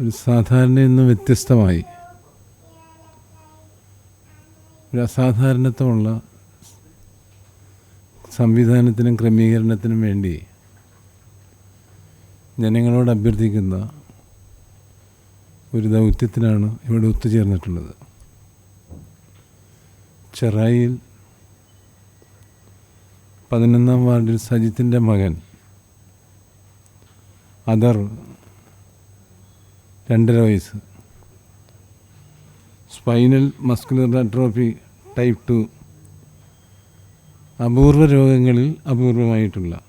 ഒരു സാധാരണയിൽ നിന്ന് വ്യത്യസ്തമായി. ഒരു അസാധാരണത്വമുള്ള സംവിധാനത്തിനും ക്രമീകരണത്തിനും വേണ്ടി ജനങ്ങളോട് അഭ്യർത്ഥിക്കുന്ന ഒരു ദൗത്യത്തിനാണ് ഇവിടെ ഒത്തുചേർന്നിട്ടുള്ളത്. ചെറായിൽ പതിനൊന്നാം വാർഡിൽ സജിത്തിന്റെ മകൻ അതർ രണ്ടര വയസ്സ്. Spinal muscular atrophy type two അപൂർവ രോഗങ്ങളിൽ അപൂർവമായിട്ടുള്ള.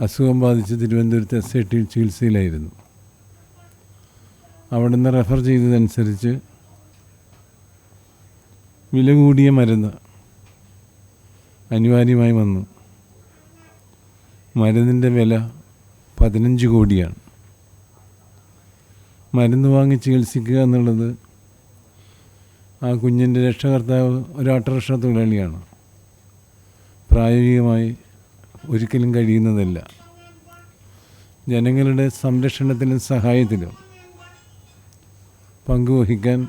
അസുഖം ബാധിച്ച് തിരുവനന്തപുരത്ത് എസ് ഐ ടി ചികിത്സയിലായിരുന്നു. അവിടെ നിന്ന് റെഫർ ചെയ്തതനുസരിച്ച് വില കൂടിയ മരുന്ന് അനിവാര്യമായി വന്നു. മരുന്നിന്റെ വില പതിനഞ്ച് കോടിയാണ്. മരുന്ന് വാങ്ങി ചികിത്സിക്കുക എന്നുള്ളത് ആ കുഞ്ഞിന്റെ രക്ഷകർത്താവ് ഒരാട്ട ഓട്ടോറിക്ഷ തൊഴിലാളിയാണ്. പ്രായോഗികമായി ഒരിക്കലും കഴിയുന്നതല്ല. ജനങ്ങളുടെ സംരക്ഷണത്തിലും സഹായത്തിലും പങ്കുവഹിക്കാൻ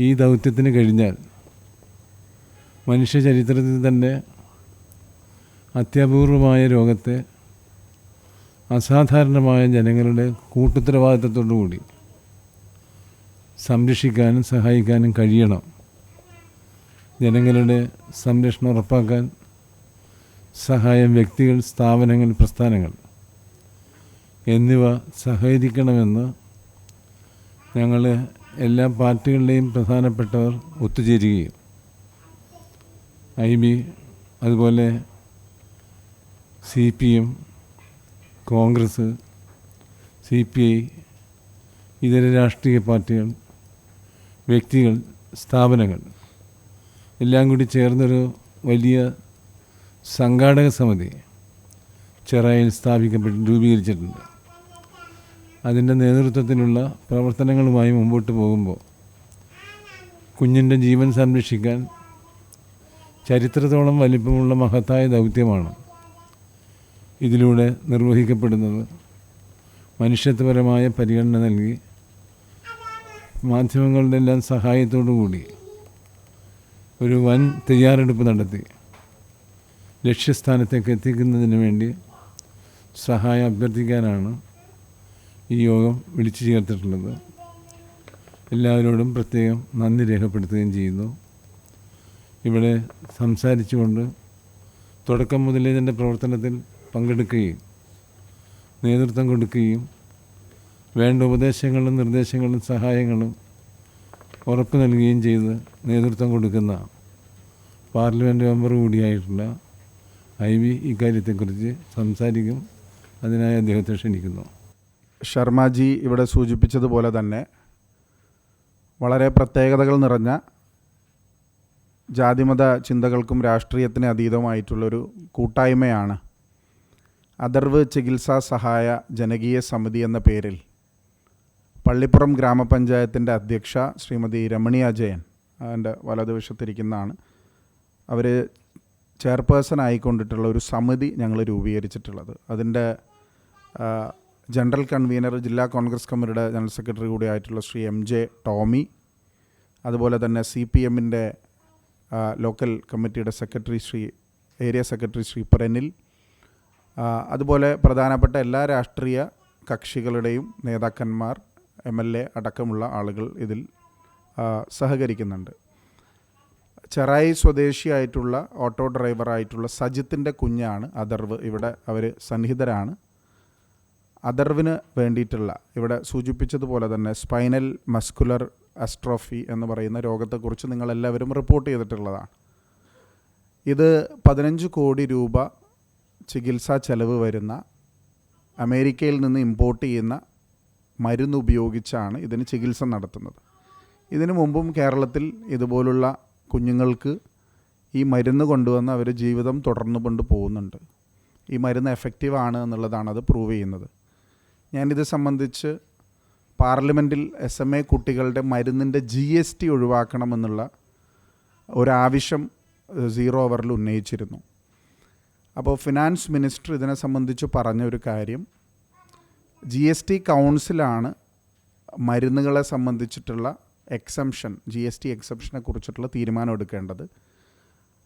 ഈ ദൗത്യത്തിന് കഴിഞ്ഞാൽ മനുഷ്യ ചരിത്രത്തിൽ തന്നെ അത്യപൂർവമായ രോഗത്തെ അസാധാരണമായ ജനങ്ങളുടെ കൂട്ടുത്തരവാദിത്തത്തോടുകൂടി സംരക്ഷിക്കാനും സഹായിക്കാനും കഴിയണം. ജനങ്ങളുടെ സംരക്ഷണം ഉറപ്പാക്കാൻ സഹായം വ്യക്തികൾ സ്ഥാപനങ്ങൾ പ്രസ്ഥാനങ്ങൾ എന്നിവ സഹകരിക്കണമെന്ന് ഞങ്ങൾ എല്ലാ പാർട്ടികളുടെയും പ്രധാനപ്പെട്ടവർ ഒത്തുചേരുകയും ഐ ബി അതുപോലെ C P M Congress C P I ഇതര രാഷ്ട്രീയ പാർട്ടികൾ വ്യക്തികൾ സ്ഥാപനങ്ങൾ എല്ലാം കൂടി ചേർന്നൊരു വലിയ സംഘാടക സമിതി ചെറായിൽ സ്ഥാപിക്കപ്പെട്ട് രൂപീകരിച്ചിട്ടുണ്ട്. അതിന്റെ നേതൃത്വത്തിലുള്ള പ്രവർത്തനങ്ങളുമായി മുമ്പോട്ട് പോകുമ്പോൾ കുഞ്ഞിന്റെ ജീവൻ സംരക്ഷിക്കാൻ ചരിത്രത്തോളം വലിപ്പമുള്ള മഹത്തായ ദൗത്യമാണ് ഇതിലൂടെ നിർവഹിക്കപ്പെടുന്നത്. മനുഷ്യത്വപരമായ പരിഗണന നൽകി മാധ്യമങ്ങളുടെ എല്ലാം സഹായത്തോടു കൂടി ഒരു വൻ തയ്യാറെടുപ്പ് നടത്തി. ലക്ഷ്യസ്ഥാനത്തേക്ക് എത്തിക്കുന്നതിന് വേണ്ടി സഹായം അഭ്യർത്ഥിക്കാനാണ് ഈ യോഗം വിളിച്ചു ചേർത്തിട്ടുള്ളത്. എല്ലാവരോടും പ്രത്യേകം നന്ദി രേഖപ്പെടുത്തുകയും ചെയ്യുന്നു. ഇവിടെ സംസാരിച്ചുകൊണ്ട് തുടക്കം മുതലേ ഇതിന്റെ പ്രവർത്തനത്തിൽ പങ്കെടുക്കുകയും നേതൃത്വം കൊടുക്കുകയും വേണ്ട ഉപദേശങ്ങളും നിർദ്ദേശങ്ങളും സഹായങ്ങളും ഉറപ്പ് നൽകുകയും ചെയ്ത് നേതൃത്വം കൊടുക്കുന്ന പാർലമെന്റ് മെമ്പർ കൂടിയായിട്ടുള്ള ഐ വി ഇക്കാര്യത്തെക്കുറിച്ച് സംസാരിക്കും. അതിനായി അദ്ദേഹത്തെ ക്ഷണിക്കുന്നു. ശർമ്മജി ഇവിടെ സൂചിപ്പിച്ചതുപോലെ തന്നെ വളരെ പ്രത്യേകതകൾ നിറഞ്ഞ ജാതിമത ചിന്തകൾക്കും രാഷ്ട്രീയത്തിന് അതീതമായിട്ടുള്ളൊരു കൂട്ടായ്മയാണ് അതർവ് ചികിത്സാ സഹായ ജനകീയ സമിതി എന്ന പേരിൽ പള്ളിപ്പുറം ഗ്രാമപഞ്ചായത്തിന്റെ അധ്യക്ഷ ശ്രീമതി രമണി അജയൻ അതിന്റെ വലതുവശത്തിരിക്കുന്നതാണ്. അവർ ചെയർപേഴ്സൺ ആയിക്കൊണ്ടിട്ടുള്ള ഒരു സമിതി ഞങ്ങൾ രൂപീകരിച്ചിട്ടുള്ളത്. അതിന്റെ ജനറൽ കൺവീനർ ജില്ലാ കോൺഗ്രസ് കമ്മിറ്റിയുടെ ജനറൽ സെക്രട്ടറി കൂടിയായിട്ടുള്ള ശ്രീ എം ജെ ടോമി അതുപോലെ തന്നെ സി പി എമ്മിന്റെ local committee secretary Shri area secretary Shri Pranil അതുപോലെ പ്രധാനപ്പെട്ട എല്ലാ രാഷ്ട്രീയ കക്ഷികളുടെയും നേതാക്കന്മാർ എം എൽ എ അടക്കമുള്ള ആളുകൾ ഇതിൽ സഹകരിക്കുന്നുണ്ട്. ചെറായി സ്വദേശിയായിട്ടുള്ള ഓട്ടോ ഡ്രൈവറായിട്ടുള്ള സജിത്തിന്റെ കുഞ്ഞാണ് അദർവ് ഇവിടെ അവർ സന്നിഹിതരാണ്. അദർവിന് വേണ്ടിയിട്ടുള്ള ഇവിടെ സൂചിപ്പിച്ചതുപോലെ തന്നെ സ്പൈനൽ മസ്കുലർ അസ്ട്രോഫി എന്ന് പറയുന്ന രോഗത്തെക്കുറിച്ച് നിങ്ങളെല്ലാവരും റിപ്പോർട്ട് ചെയ്തിട്ടുള്ളതാണ്. ഇത് പതിനഞ്ച് കോടി രൂപ ചികിത്സാ ചെലവ് വരുന്ന അമേരിക്കയിൽ നിന്ന് ഇമ്പോർട്ട് ചെയ്യുന്ന മരുന്ന് ഉപയോഗിച്ചാണ് ഇതിന് ചികിത്സ നടത്തുന്നത്. ഇതിനു മുമ്പും കേരളത്തിൽ ഇതുപോലുള്ള കുഞ്ഞുങ്ങൾക്ക് ഈ മരുന്ന് കൊണ്ടുവന്ന് അവർ ജീവിതം തുടർന്നു കൊണ്ട് പോകുന്നുണ്ട്. ഈ മരുന്ന് എഫക്റ്റീവ് ആണ് എന്നുള്ളതാണ് അത് പ്രൂവ് ചെയ്യുന്നത്. ഞാനിത് സംബന്ധിച്ച് പാർലമെന്റിൽ എസ് എം എ കുട്ടികളുടെ മരുന്നിന്റെ ജി എസ് ടി ഒഴിവാക്കണമെന്നുള്ള ഒരാവശ്യം സീറോ അവറിൽ ഉന്നയിച്ചിരുന്നു. അപ്പോൾ ഫിനാൻസ് മിനിസ്റ്റർ ഇതിനെ സംബന്ധിച്ച് പറഞ്ഞ ഒരു കാര്യം. ജി എസ് ടി കൗൺസിലാണ് മരുന്നുകളെ സംബന്ധിച്ചിട്ടുള്ള എക്സംഷൻ ജി എസ് ടി എക്സംഷനെ കുറിച്ചിട്ടുള്ള തീരുമാനം എടുക്കേണ്ടത്.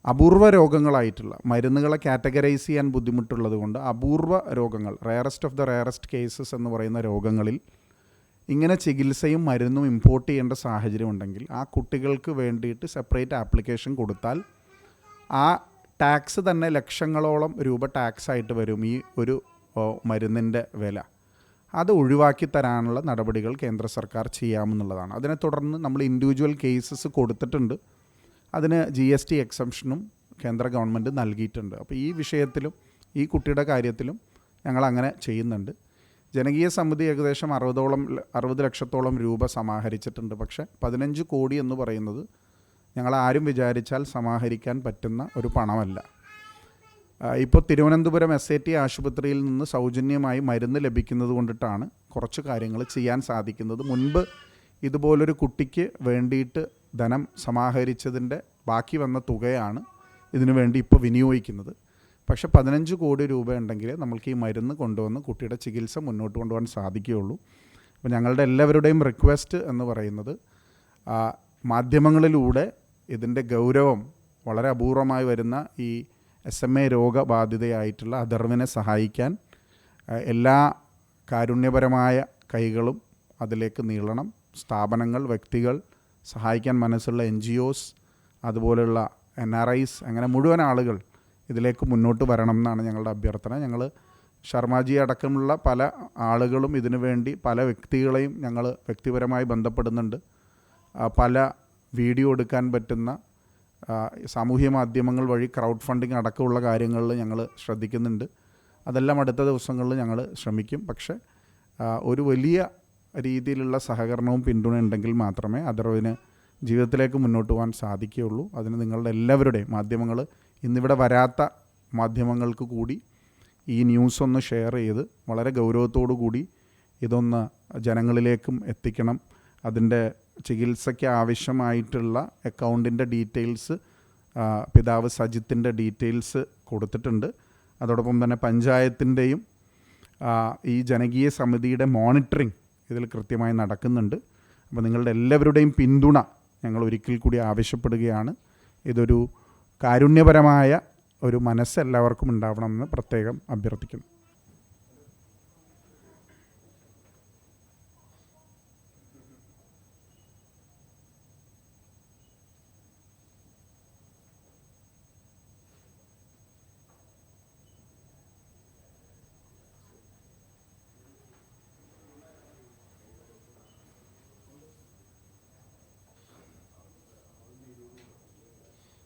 അപൂർവ രോഗങ്ങളായിട്ടുള്ള മരുന്നുകളെ കാറ്റഗറൈസ് ചെയ്യാൻ ബുദ്ധിമുട്ടുള്ളത് കൊണ്ട് അപൂർവ രോഗങ്ങൾ rarest of the rarest cases എന്ന് പറയുന്ന രോഗങ്ങളിൽ ഇങ്ങനെ ചികിത്സയും മരുന്നും ഇമ്പോർട്ട് ചെയ്യേണ്ട സാഹചര്യം ഉണ്ടെങ്കിൽ ആ കുട്ടികൾക്ക് വേണ്ടിയിട്ട് സെപ്പറേറ്റ് ആപ്ലിക്കേഷൻ കൊടുത്താൽ ആ ടാക്സ് തന്നെ ലക്ഷങ്ങളോളം രൂപ ടാക്സ് ആയിട്ട് വരും ഈ ഒരു മരുന്നിന്റെ വില. അത് ഒഴിവാക്കി തരാനുള്ള നടപടികൾ കേന്ദ്ര സർക്കാർ ചെയ്യാമെന്നുള്ളതാണ്. അതിനെ തുടർന്ന് നമ്മൾ ഇൻഡിവിജ്വൽ കേസസ് കൊടുത്തിട്ടുണ്ട്. അതിന് ജി എസ് ടി എക്സംഷനും കേന്ദ്ര ഗവൺമെന്റ് നൽകിയിട്ടുണ്ട്. അപ്പോൾ ഈ വിഷയത്തിലും ഈ കുട്ടിയുടെ കാര്യത്തിലും ഞങ്ങൾ അങ്ങനെ ചെയ്യുന്നുണ്ട്. ജനകീയ സമിതി ഏകദേശം അറുപതോളം അറുപത് ലക്ഷത്തോളം രൂപ സമാഹരിച്ചിട്ടുണ്ട്. പക്ഷേ പതിനഞ്ച് കോടി എന്ന് പറയുന്നത് ഞങ്ങൾ ആരും വിചാരിച്ചാൽ സമാഹരിക്കാൻ പറ്റുന്ന ഒരു പണമല്ല. ഇപ്പോൾ തിരുവനന്തപുരം എസ് എ ടി ആശുപത്രിയിൽ നിന്ന് സൗജന്യമായി മരുന്ന് ലഭിക്കുന്നത് കൊണ്ടിട്ടാണ് കുറച്ച് കാര്യങ്ങൾ ചെയ്യാൻ സാധിക്കുന്നത്. മുൻപ് ഇതുപോലൊരു കുട്ടിക്ക് വേണ്ടിയിട്ട് ധനം സമാഹരിച്ചതിന്റെ ബാക്കി വന്ന തുകയാണ് ഇതിനു വേണ്ടി ഇപ്പോൾ വിനിയോഗിക്കുന്നത്. പക്ഷെ പതിനഞ്ച് കോടി രൂപ ഉണ്ടെങ്കിൽ നമ്മൾക്ക് ഈ മരുന്ന് കൊണ്ടുവന്ന് കുട്ടിയുടെ ചികിത്സ മുന്നോട്ട് കൊണ്ടുപോകാൻ സാധിക്കുകയുള്ളൂ. അപ്പോൾ ഞങ്ങളുടെ എല്ലാവരുടെയും റിക്വസ്റ്റ് എന്ന് പറയുന്നത് മാധ്യമങ്ങളിലൂടെ ഇതിന്റെ ഗൗരവം വളരെ അപൂർവമായി വരുന്ന ഈ എസ് എം എ രോഗബാധിതയായിട്ടുള്ള അധർവിനെ സഹായിക്കാൻ എല്ലാ കാരുണ്യപരമായ കൈകളും അതിലേക്ക് നീളണം. സ്ഥാപനങ്ങൾ വ്യക്തികൾ സഹായിക്കാൻ മനസ്സുള്ള എൻ ജി ഒസ് അതുപോലെയുള്ള എൻ ആർ ഐസ് അങ്ങനെ മുഴുവൻ ആളുകൾ ഇതിലേക്ക് മുന്നോട്ട് വരണം എന്നാണ് ഞങ്ങളുടെ അഭ്യർത്ഥന. ഞങ്ങൾ ശർമാജി അടക്കമുള്ള പല ആളുകളും ഇതിനു വേണ്ടി പല വ്യക്തികളെയും ഞങ്ങൾ വ്യക്തിപരമായി ബന്ധപ്പെടുന്നുണ്ട്. പല വീഡിയോ എടുക്കാൻ പറ്റുന്ന സാമൂഹ്യ മാധ്യമങ്ങൾ വഴി ക്രൗഡ് ഫണ്ടിങ് അടക്കമുള്ള കാര്യങ്ങളിൽ ഞങ്ങൾ ശ്രദ്ധിക്കുന്നുണ്ട്. അതെല്ലാം അടുത്ത ദിവസങ്ങളിൽ ഞങ്ങൾ ശ്രമിക്കും. പക്ഷേ ഒരു വലിയ രീതിയിലുള്ള സഹകരണവും പിന്തുണ ഉണ്ടെങ്കിൽ മാത്രമേ അതറിവിന് ജീവിതത്തിലേക്ക് മുന്നോട്ട് പോകാൻ സാധിക്കുകയുള്ളൂ. അതിന് നിങ്ങളുടെ എല്ലാവരുടെയും മാധ്യമങ്ങൾ ഇന്നിവിടെ വരാത്ത മാധ്യമങ്ങൾക്ക് കൂടി ഈ ന്യൂസ് ഒന്ന് ഷെയർ ചെയ്ത് വളരെ ഗൗരവത്തോടു കൂടി ഇതൊന്ന് ജനങ്ങളിലേക്കും എത്തിക്കണം. അതിന്റെ ചികിത്സയ്ക്ക് ആവശ്യമായിട്ടുള്ള അക്കൗണ്ടിന്റെ ഡീറ്റെയിൽസ് പിതാവ് സജിത്തിന്റെ ഡീറ്റെയിൽസ് കൊടുത്തിട്ടുണ്ട്. അതോടൊപ്പം തന്നെ പഞ്ചായത്തിന്റെയും ഈ ജനകീയ സമിതിയുടെ മോണിറ്ററിങ് ഇതിൽ കൃത്യമായി നടക്കുന്നുണ്ട്. അപ്പോൾ നിങ്ങളുടെ എല്ലാവരുടെയും പിന്തുണ ഞങ്ങൾ ഒരിക്കൽ കൂടി ആവശ്യപ്പെടുകയാണ്. ഇതൊരു കാരുണ്യപരമായ ഒരു മനസ്സ് എല്ലാവർക്കും ഉണ്ടാവണമെന്ന് പ്രത്യേകം അഭ്യർത്ഥിക്കുന്നു.